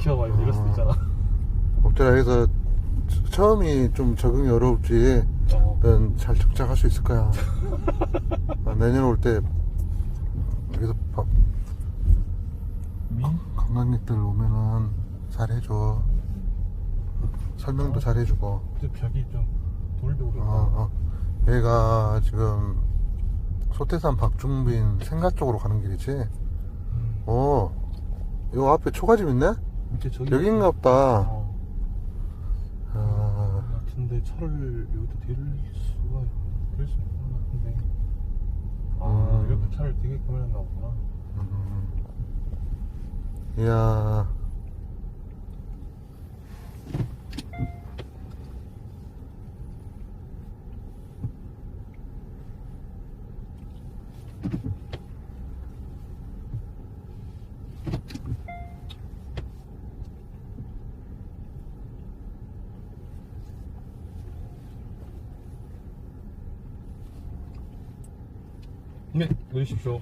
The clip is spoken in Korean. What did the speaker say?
지켜봐 이럴 수도 있잖아. 엎드려 여기서 처- 처음이 좀 적응이 어려울지 어. 넌잘 적장할 수 있을 거야. 아, 내년 올 때 여기서 밥, 미? 관광객들 오면은 잘해줘. 설명도 잘해주고. 그 벽이 좀 돌도 오고. 어, 어. 얘가 지금 소태산 박중빈 생가 쪽으로 가는 길이지. 음. 어, 요 앞에 초가집 있네? 저기 여긴가 보다. 어. 아, 같은데 차를 여기다 대를 수가 될수 있는 것 같은데. 아 음. 이렇게 차를 되게 해놨나 보구나. 음. 이야. 네, 내리십시오.